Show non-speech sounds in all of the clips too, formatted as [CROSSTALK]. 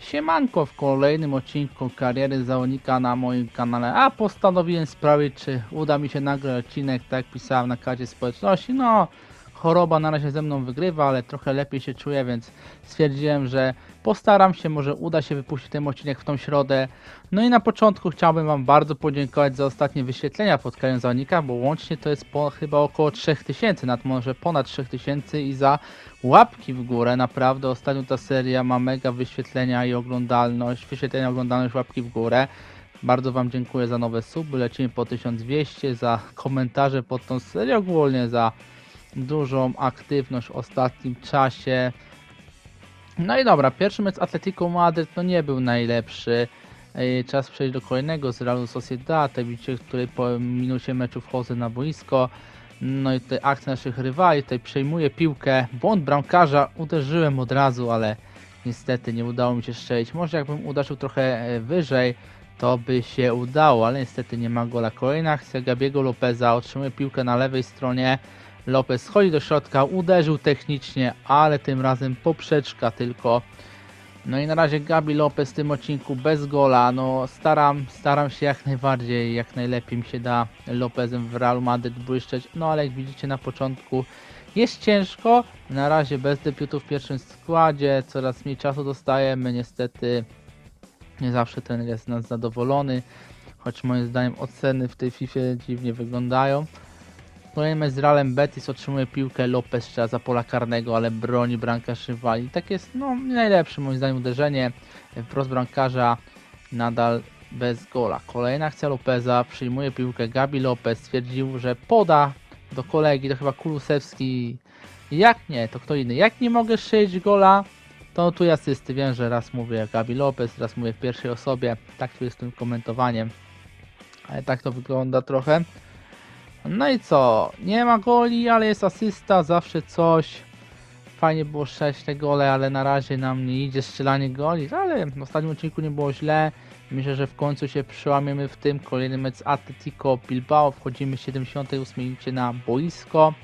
Siemanko w kolejnym odcinku kariery zawodnika na moim kanale, a postanowiłem sprawić, czy uda mi się nagrać odcinek, tak jak pisałem na karcie społeczności, no choroba na razie ze mną wygrywa, ale trochę lepiej się czuję, więc stwierdziłem, że postaram się, może uda się wypuścić ten odcinek w tą środę. No i na początku chciałbym Wam bardzo podziękować za ostatnie wyświetlenia pod zawodnika, bo łącznie to jest po, chyba około 3000, nad może ponad 3000 i za łapki w górę, naprawdę ostatnio ta seria ma mega wyświetlenia i oglądalność, wyświetlenia, oglądalność, łapki w górę. Bardzo Wam dziękuję za nowe suby, lecimy po 1200, za komentarze pod tą serię, ogólnie za dużą aktywność w ostatnim czasie. No i dobra, pierwszy mecz Atletico Madryt no nie był najlepszy. Ej, Czas przejść do kolejnego z Realu Sociedad, widzicie, w której po minucie meczu wchodzę na boisko. No i tutaj akcja naszych rywali, tutaj przejmuję piłkę, błąd bramkarza, uderzyłem od razu, ale niestety nie udało mi się strzelić. Może jakbym uderzył trochę e, wyżej, to by się udało, ale niestety nie ma gola. Kolejna akcja Gabiego Lopeza, otrzymuje piłkę na lewej stronie. Lopez schodzi do środka, uderzył technicznie, ale tym razem poprzeczka tylko. No i na razie Gabi Lopez w tym odcinku bez gola. No staram, staram się jak najbardziej, jak najlepiej mi się da Lopezem w Real Madrid błyszczeć. No ale jak widzicie na początku jest ciężko. Na razie bez debiutu w pierwszym składzie, coraz mniej czasu dostajemy. Niestety nie zawsze ten jest nas zadowolony. Choć moim zdaniem oceny w tej FIFA dziwnie wyglądają. Kolejny z Realem Betis otrzymuje piłkę Lopez strzela za pola karnego, ale broni bramkarz rywali. Tak jest, no najlepsze moim zdaniem uderzenie. Wprost bramkarza nadal bez gola. Kolejna akcja Lopeza, przyjmuje piłkę Gabi Lopez, stwierdził, że poda do kolegi, to chyba Kulusewski. Jak nie, to kto inny. Jak nie mogę strzelić gola, to tu asysty. Wiem, że raz mówię Gabi Lopez, raz mówię w pierwszej osobie. Tak tu jest z tym komentowaniem. Ale tak to wygląda trochę. No i co? Nie ma goli, ale jest asysta, zawsze coś. Fajnie było sześć te gole, ale na razie nam nie idzie strzelanie goli, ale w ostatnim odcinku nie było źle. Myślę, że w końcu się przełamiemy w tym. Kolejny mecz Atletico Bilbao. Wchodzimy w 78 minucie na boisko.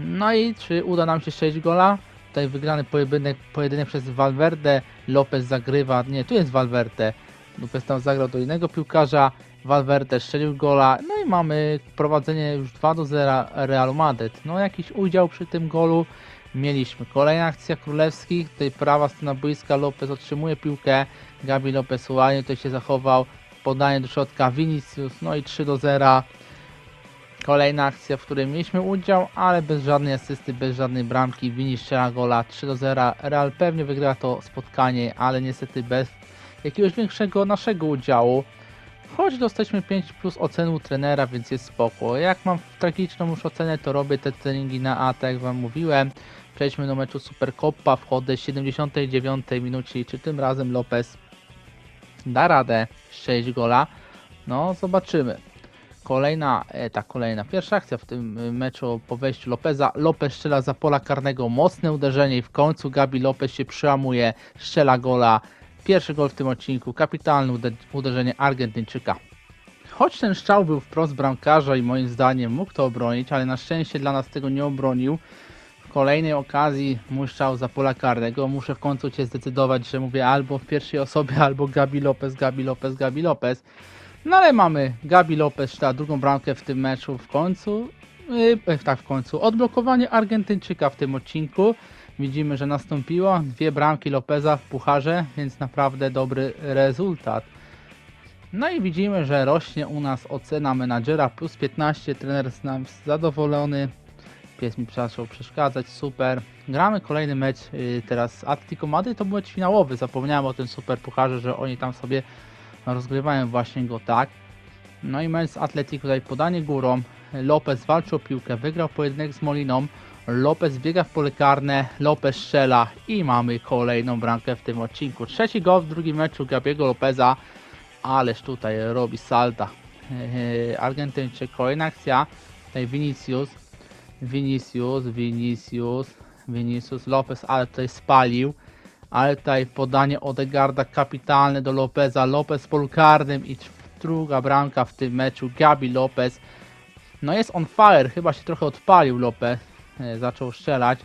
No i czy uda nam się strzelić gola? Tutaj wygrany pojedynek, pojedynek przez Valverde. Lopez zagrywa. Nie, tu jest Valverde. Lopez tam zagrał do innego piłkarza. Valverde strzelił gola. No i mamy prowadzenie już 2 do 0 Real Madrid. No jakiś udział przy tym golu mieliśmy. Kolejna akcja królewskich. Tutaj prawa strona boiska. Lopez otrzymuje piłkę. Gabi Lopez ładnie tutaj się zachował. Podanie do środka Vinicius. No i 3 do 0. Kolejna akcja, w której mieliśmy udział, ale bez żadnej asysty, bez żadnej bramki. Vini strzela gola 3 do 0. Real pewnie wygra to spotkanie, ale niestety bez jakiegoś większego naszego udziału. Choć dostaliśmy 5 plus ocenu trenera, więc jest spoko. Jak mam tragiczną już ocenę, to robię te treningi na A, tak jak Wam mówiłem. Przejdźmy do meczu Supercopa, wchodzę w 79 minucie czy tym razem Lopez da radę 6 gola? No, zobaczymy. Kolejna, e, ta kolejna, pierwsza akcja w tym e, meczu po wejściu Lopeza. Lopez strzela za pola karnego, mocne uderzenie i w końcu Gabi Lopez się przełamuje, strzela gola. Pierwszy gol w tym odcinku, kapitalne ude- uderzenie Argentyńczyka. Choć ten strzał był wprost bramkarza i moim zdaniem mógł to obronić, ale na szczęście dla nas tego nie obronił. W kolejnej okazji mój strzał za pola karnego. Muszę w końcu się zdecydować, że mówię albo w pierwszej osobie, [LAUGHS] albo Gabi Lopez, Gabi Lopez, Gabi Lopez. No ale mamy Gabi Lopez strzela drugą bramkę w tym meczu w końcu. Yy, tak, w końcu. Odblokowanie Argentyńczyka w tym odcinku. Widzimy, że nastąpiło. Dwie bramki Lopeza w pucharze, więc naprawdę dobry rezultat. No i widzimy, że rośnie u nas ocena menadżera plus 15. Trener jest nam zadowolony. Pies mi zaczął przeszkadzać, super. Gramy kolejny mecz yy, teraz z Atletico Madryt. To był mecz finałowy. Zapomniałem o tym super pucharze, że oni tam sobie rozgrywają właśnie go tak. No i mecz z Atletico tutaj podanie górą. Lopez walczy o piłkę, wygrał pojedynek z Moliną. Lopez biega w pole karne, Lopez strzela i mamy kolejną bramkę w tym odcinku. Trzeci gol w drugim meczu Gabiego Lopeza, ależ tutaj robi salta. Argentyńczyk, kolejna akcja. Tutaj Vinicius, Vinicius, Vinicius, Vinicius, Lopez, ale tutaj spalił. Ale tutaj podanie Odegarda kapitalne do Lopeza. Lopez polu karnym i druga bramka w tym meczu. Gabi Lopez. No jest on fire, chyba się trochę odpalił Lopez. E, Zaczął strzelać.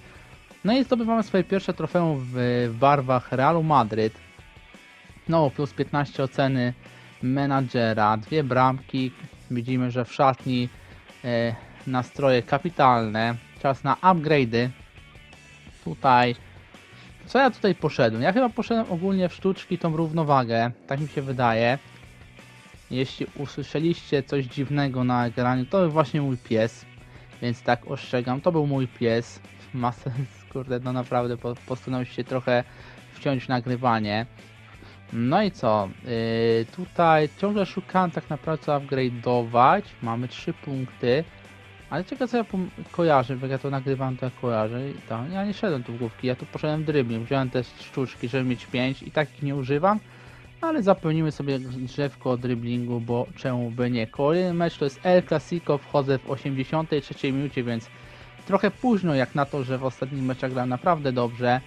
No i zdobywamy swoje pierwsze trofeum w, barwach Realu Madryt. No, plus 15 oceny menadżera, dwie bramki. Widzimy, że w szatni e, nastroje kapitalne. Czas na upgrade'y. Tutaj. Co ja tutaj poszedłem? Ja chyba poszedłem ogólnie w sztuczki tą równowagę. Tak mi się wydaje. Jeśli usłyszeliście coś dziwnego na ekranie, to właśnie mój pies. Więc tak ostrzegam, to był mój pies. [LAUGHS] Ma sens, kurde, no naprawdę po, postanowił się trochę wciąć w nagrywanie. No i co? Yy, tutaj ciągle szukam tak naprawdę co upgrade'ować. Mamy 3 punkty. Ale czego co ja kojarzę, jak ja to nagrywam, to ja kojarzę. To, ja nie szedłem tu główki, ja tu poszedłem dribbling. Wziąłem te sztuczki, żeby mieć 5 i tak ich nie używam. Ale zapełnimy sobie drzewko driblingu, bo czemu by nie. Kolejny mecz to jest El Clasico, wchodzę w 83 minucie, więc trochę późno jak na to, że w ostatnich meczach grałem naprawdę dobrze.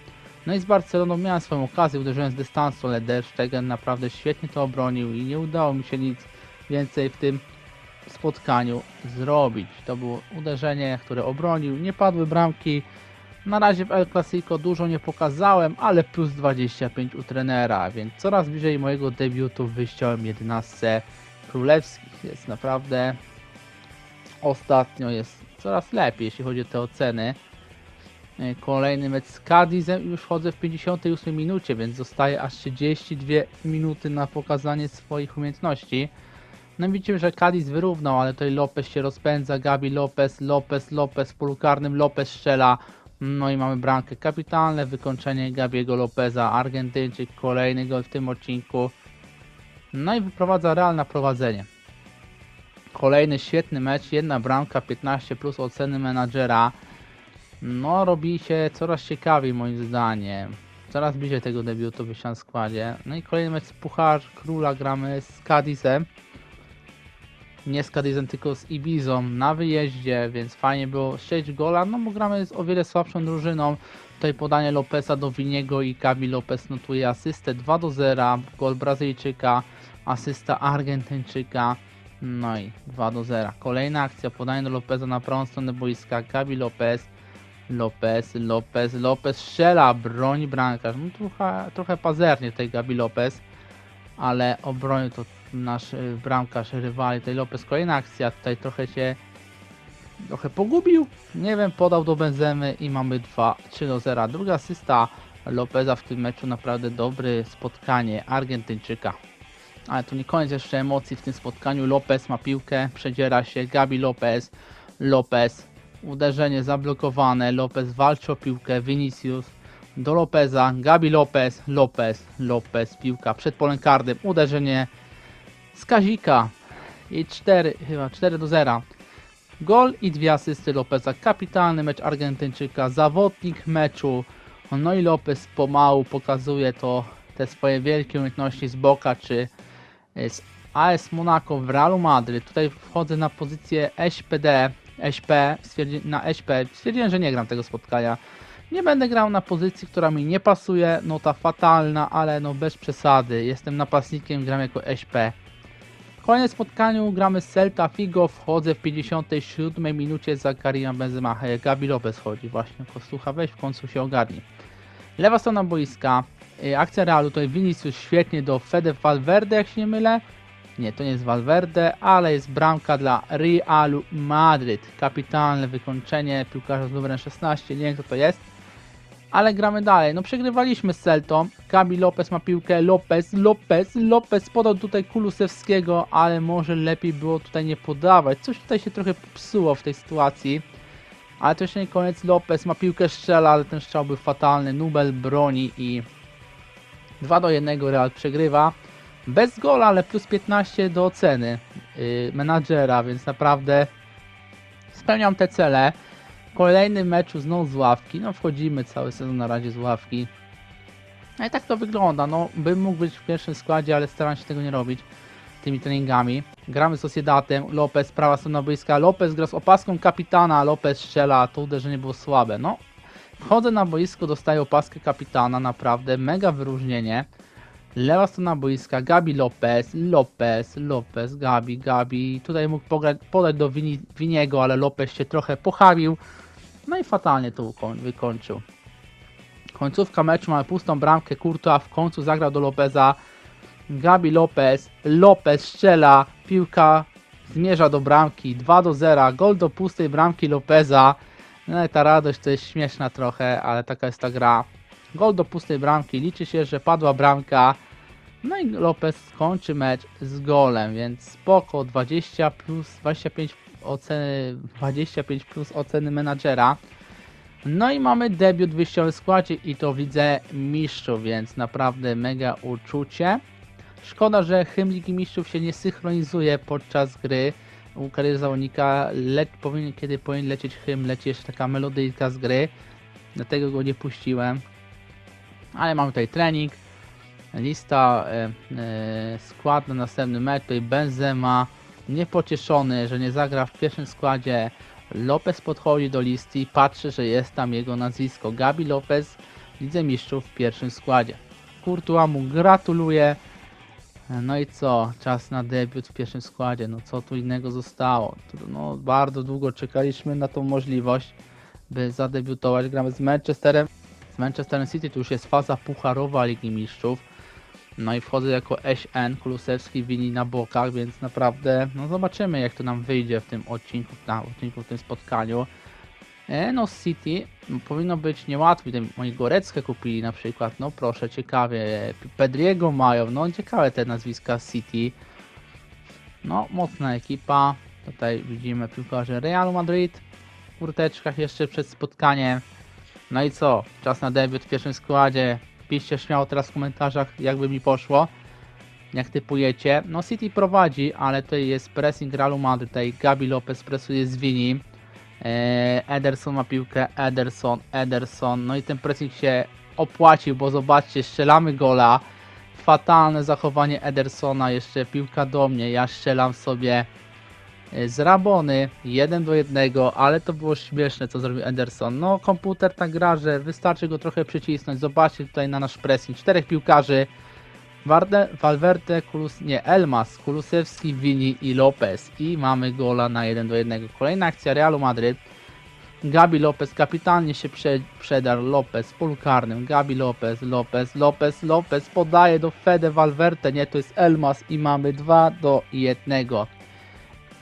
No i z Barceloną miałem swoją okazję, uderzyłem z dystansu, ale Der Stegen naprawdę świetnie to obronił i nie udało mi się nic więcej w tym spotkaniu zrobić. To było uderzenie, które obronił, nie padły bramki. Na razie w El Clasico dużo nie pokazałem, ale plus 25 u trenera, więc coraz bliżej mojego debiutu w wyjściowym 11 królewskich. Jest naprawdę ostatnio jest coraz lepiej, jeśli chodzi o te oceny. E, Kolejny mecz z Cadizem i już wchodzę w 58 minucie, więc zostaje aż 32 minuty na pokazanie swoich umiejętności. No widzimy, że Cadiz wyrównał, ale tutaj Lopez się rozpędza, Gabi Lopez, Lopez, Lopez w polu karnym, Lopez strzela. No i mamy bramkę kapitalne, wykończenie Gabiego Lopeza, Argentyńczyk, kolejny gol w tym odcinku. No i wyprowadza Real na prowadzenie. Kolejny świetny mecz, jedna bramka, 15 plus oceny menadżera. No, robi się coraz ciekawiej moim zdaniem. Coraz bliżej tego debiutu w składzie. No i kolejny mecz z Puchar Króla gramy z Cadizem. Nie z Cadizem, tylko z Ibizą na wyjeździe, więc fajnie było strzelić gola, no bo gramy z o wiele słabszą drużyną. Tutaj podanie Lopeza do Winiego i Gabi Lopez notuje asystę 2 do 0, gol Brazylijczyka, asysta Argentyńczyka. No i 2 do 0. Kolejna akcja, podanie do Lopeza na prawą stronę boiska, Gabi Lopez. Lopez, Lopez, Lopez strzela, broni bramkarz. No trochę, trochę pazernie tutaj Gabi Lopez, ale obronił to nasz y, bramkarz rywali. Tutaj Lopez kolejna akcja, tutaj trochę się trochę pogubił. Nie wiem, podał do Benzemy i mamy 2, 3 do 0. Druga asysta Lopeza w tym meczu, naprawdę dobre spotkanie Argentyńczyka. Ale to nie koniec jeszcze emocji w tym spotkaniu. Lopez ma piłkę, przedziera się, Gabi Lopez, Lopez, uderzenie zablokowane, Lopez walczy o piłkę, Vinicius do Lopeza, Gabi Lopez, Lopez, Lopez, piłka przed polem karnym, uderzenie z Kazika i 4, chyba 4 do 0. Gol i dwie asysty Lopeza, kapitalny mecz Argentyńczyka, zawodnik meczu. No i Lopez pomału pokazuje to, te swoje wielkie umiejętności z Boca czy z AS Monaco w Realu Madryt. Tutaj wchodzę na pozycję SPD, SP, na SP. Stwierdziłem, że nie gram tego spotkania. Nie będę grał na pozycji, która mi nie pasuje, no ta fatalna, ale no bez przesady. Jestem napastnikiem, gram jako SP. W kolejnym spotkaniu gramy z Celta Figo, wchodzę w 57 minucie za Karima Benzema. Gabi Lopez chodzi właśnie, Kostucha weź w końcu się ogarnij. Lewa strona boiska, y, akcja Realu, tutaj Vinicius świetnie do Fede Valverde, jak się nie mylę. Nie, to nie jest Valverde, ale jest bramka dla Realu Madryt. Kapitalne wykończenie piłkarza z numerem 16, nie wiem kto to jest. Ale gramy dalej. No przegrywaliśmy z Celtą. Gabi Lopez ma piłkę. Lopez, Lopez, Lopez podał tutaj Kulusewskiego, ale może lepiej było tutaj nie podawać. Coś tutaj się trochę popsuło w tej sytuacji. Ale to jeszcze nie koniec. Lopez ma piłkę, strzela, ale ten strzał był fatalny. Nubel broni i 2 do 1 Real przegrywa. Bez gola, ale plus 15 do oceny yy, menadżera, więc naprawdę spełniam te cele. Kolejny meczu znowu z ławki. No wchodzimy cały sezon na razie z ławki. No i tak to wygląda. No bym mógł być w pierwszym składzie, ale staram się tego nie robić tymi treningami. Gramy z Sociedatem. Lopez, prawa strona boiska. Lopez gra z opaską kapitana. Lopez strzela. To uderzenie było słabe. No wchodzę na boisko, dostaję opaskę kapitana. Naprawdę mega wyróżnienie. Lewa strona boiska, Gabi Lopez, Lopez, Lopez, Gabi, Gabi. Tutaj mógł pograć, podać do Wini, ale Lopez się trochę pochawił. No i fatalnie to wykończył. Końcówka meczu mamy pustą bramkę. Courtois w końcu zagrał do Lopeza. Gabi Lopez. Lopez strzela. Piłka zmierza do bramki. 2 do 0. Gol do pustej bramki Lopeza. No i ta radość to jest śmieszna trochę, ale taka jest ta gra. Gol do pustej bramki. Liczy się, że padła bramka. No i Lopez skończy mecz z golem, więc spoko. 20 plus 25 oceny, 25 plus oceny menadżera. No i mamy debiut w wyjściowym składzie i to widzę mistrzów, więc naprawdę mega uczucie. Szkoda, że hymn Ligi Mistrzów się nie synchronizuje podczas gry. U kariery zawodnika le- powinien, kiedy powinien lecieć hymn, leci jeszcze taka melodyjka z gry. Dlatego go nie puściłem. Ale mamy tutaj trening. Lista, e, e, skład na następny mecz. Tutaj Benzema niepocieszony, że nie zagra w pierwszym składzie. Lopez podchodzi do listy i patrzy, że jest tam jego nazwisko. Gabi Lopez, Lidze Mistrzów w pierwszym składzie. Courtois mu gratuluje. No i co? Czas na debiut w pierwszym składzie. No co tu innego zostało? No bardzo długo czekaliśmy na tą możliwość, by zadebiutować. Gramy z Manchesterem. Z Manchesterem City to już jest faza pucharowa Ligi Mistrzów. No i wchodzę jako SN, Kulusewski, Wini na bokach, więc naprawdę no zobaczymy jak to nam wyjdzie w tym odcinku, na odcinku w tym spotkaniu. E, no City no, powinno być niełatwe, Tutaj moi Goreckę kupili na przykład, no proszę, ciekawie, Pedriego mają, no ciekawe te nazwiska City. No, mocna ekipa, tutaj widzimy piłkarze Realu Madryt, w kurteczkach jeszcze przed spotkaniem. No i co, czas na debiut w pierwszym składzie, piszcie śmiało teraz w komentarzach, jakby mi poszło. Jak typujecie. No City prowadzi, ale tutaj jest pressing Realu Madryt. Tutaj Gabi Lopez presuje z Vini. Eee, Ederson ma piłkę. Ederson, Ederson. No i ten pressing się opłacił, bo zobaczcie, strzelamy gola. Fatalne zachowanie Edersona. Jeszcze piłka do mnie. Ja strzelam sobie z Rabony 1 do 1, ale to było śmieszne, co zrobił Ederson. No, komputer tak gra, że wystarczy go trochę przycisnąć. Zobaczcie tutaj na nasz pressing. Czterech piłkarzy. Warde, Valverde, Kulus, nie, Elmas, Kulusewski, Vini i Lopez. I mamy gola na 1 do 1. Kolejna akcja Realu Madryt. Gabi Lopez kapitalnie się prze, przedarł. Lopez w polu. Gabi Lopez, Lopez, Lopez, Lopez podaje do Fede Valverde. Nie, to jest Elmas i mamy 2 do 1.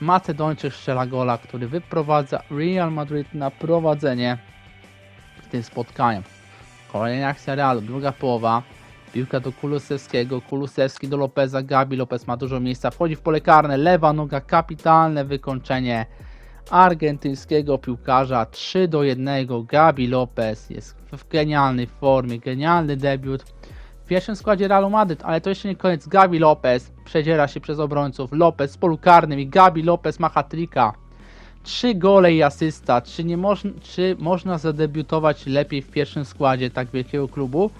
Macedończyk strzela gola, który wyprowadza Real Madrid na prowadzenie w tym spotkaniu. Kolejna akcja Realu, druga połowa. Piłka do Kulusewskiego, Kulusewski do Lopeza, Gabi Lopez ma dużo miejsca, wchodzi w pole karne, lewa noga, kapitalne wykończenie argentyńskiego piłkarza 3 do 1. Gabi Lopez jest w genialnej formie, genialny debiut w pierwszym składzie Realu Madryt, ale to jeszcze nie koniec. Gabi Lopez przedziera się przez obrońców, Lopez z polu karnym i Gabi Lopez ma hat-tricka. Trzy gole i asysta. Czy, nie moż, czy można zadebiutować lepiej w pierwszym składzie tak wielkiego klubu?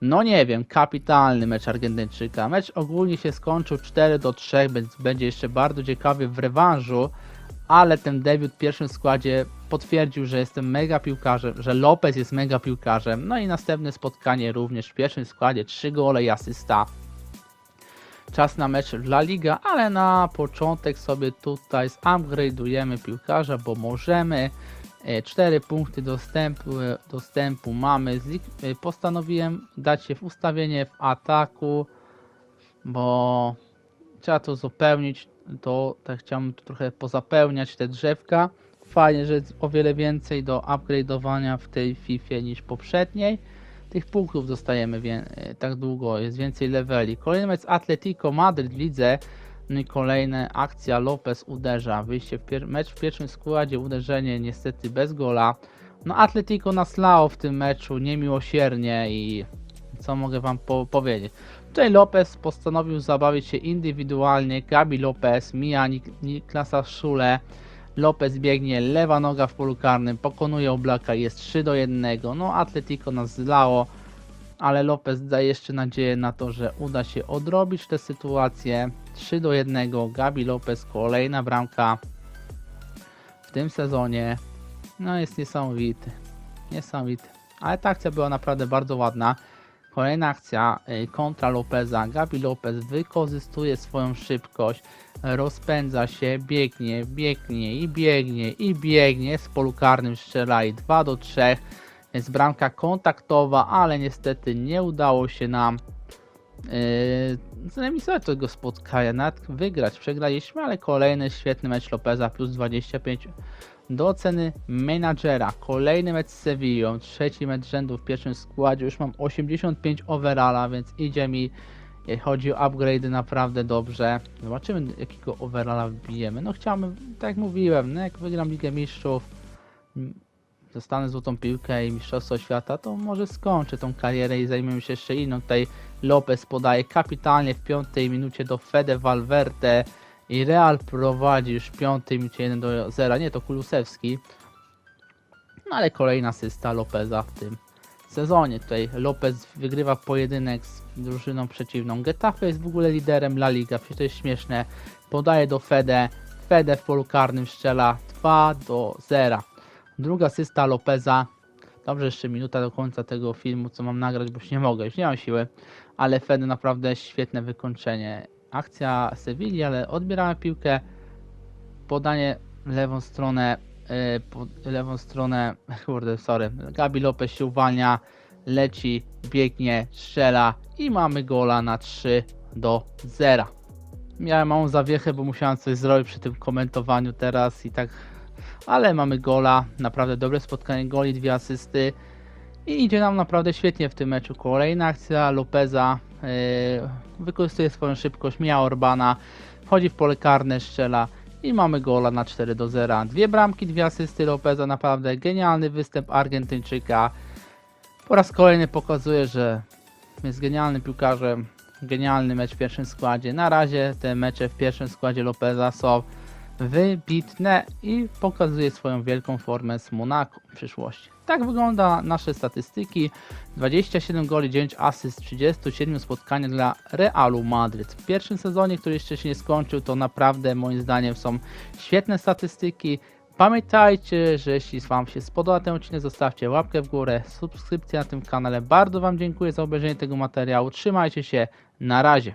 No nie wiem, kapitalny mecz Argentyńczyka. Mecz ogólnie się skończył 4 do 3, więc będzie jeszcze bardzo ciekawy w rewanżu, ale ten debiut w pierwszym składzie potwierdził, że jestem mega piłkarzem, że Lopez jest mega piłkarzem. No i następne spotkanie również w pierwszym składzie, 3 gole i asysta. Czas na mecz dla Liga, ale na początek sobie tutaj zupgrade'ujemy piłkarza, bo możemy. 4 punkty dostępu, dostępu mamy. E, Postanowiłem dać się w ustawienie w ataku, bo trzeba to uzupełnić. To tak chciałem tu trochę pozapełniać te drzewka. Fajnie, że jest o wiele więcej do upgrade'owania w tej FIFA niż poprzedniej. Tych punktów dostajemy e, tak długo, jest więcej leveli. Kolejny z Atletico Madryt w lidze. No kolejna akcja Lopez uderza. Wyjście w mecz w pierwszym składzie, uderzenie niestety bez gola. No Atletico nas lało w tym meczu niemiłosiernie i co mogę wam po- powiedzieć. Tutaj Lopez postanowił zabawić się indywidualnie. Gabi Lopez mija Nik- Niklasa Szule. Lopez biegnie, lewa noga w polu karnym, pokonuje Oblaka, jest 3 do 1. No Atletico nas zlało, ale Lopez daje jeszcze nadzieję na to, że uda się odrobić tę sytuację. 3 do 1. Gabi Lopez, kolejna bramka w tym sezonie. No jest niesamowity. Niesamowity. Ale ta akcja była naprawdę bardzo ładna. Kolejna akcja y, kontra Lopeza. Gabi Lopez wykorzystuje swoją szybkość, rozpędza się, biegnie, biegnie i biegnie i biegnie z polu karnym strzela i 2 do 3. Jest bramka kontaktowa, ale niestety nie udało się nam yy, zremisować tego spotkania, nawet wygrać. Przegraliśmy, ale kolejny świetny mecz Lopeza plus 25 do oceny menadżera. Kolejny mecz z Sevillą, trzeci mecz rzędu w pierwszym składzie. Już mam 85 overalla, więc idzie mi, jeśli chodzi o upgrade'y, naprawdę dobrze. Zobaczymy, jakiego overalla wbijemy. No chciałbym, tak jak mówiłem, no jak wygram Ligę Mistrzów, dostanę złotą piłkę i Mistrzostwo Świata, to może skończę tą karierę i zajmiemy się jeszcze inną. Tutaj Lopez podaje kapitalnie w piątej minucie do Fede Valverde i Real prowadzi już piątej minucie 1 do 0. Nie, to Kulusewski. No ale kolejna asysta Lopeza w tym sezonie. Tutaj Lopez wygrywa pojedynek z drużyną przeciwną. Getafe jest w ogóle liderem La Liga, przecież to jest śmieszne. Podaje do Fede. Fede w polu karnym strzela 2 do 0. Druga asysta Lopeza. Dobrze, jeszcze minuta do końca tego filmu, co mam nagrać, bo już nie mogę, już nie mam siły. Ale Fede naprawdę świetne wykończenie. Akcja Sewilli, ale odbieramy piłkę. Podanie w lewą stronę. Yy, lewą stronę. [LAUGHS] Kurde, sorry. Gabi Lopez się uwalnia. Leci, biegnie, strzela i mamy gola na 3 do 0. Miałem małą zawiechę, bo musiałem coś zrobić przy tym komentowaniu teraz i tak ale mamy gola, naprawdę dobre spotkanie goli, dwie asysty i idzie nam naprawdę świetnie w tym meczu. Kolejna akcja Lopeza wykorzystuje swoją szybkość, mija Orbana, wchodzi w pole karne, strzela i mamy gola na 4 do 0. Dwie bramki, dwie asysty Lopeza, naprawdę genialny występ Argentyńczyka. Po raz kolejny pokazuje, że jest genialnym piłkarzem, genialny mecz w pierwszym składzie. Na razie te mecze w pierwszym składzie Lopeza są wybitne i pokazuje swoją wielką formę z Monaco w przyszłości. Tak wygląda nasze statystyki. 27 goli, 9 asyst, 37 spotkania dla Realu Madryt. W pierwszym sezonie, który jeszcze się nie skończył, to naprawdę moim zdaniem są świetne statystyki. Pamiętajcie, że jeśli Wam się spodoba ten odcinek, zostawcie łapkę w górę, subskrypcję na tym kanale. Bardzo Wam dziękuję za obejrzenie tego materiału. Trzymajcie się, na razie.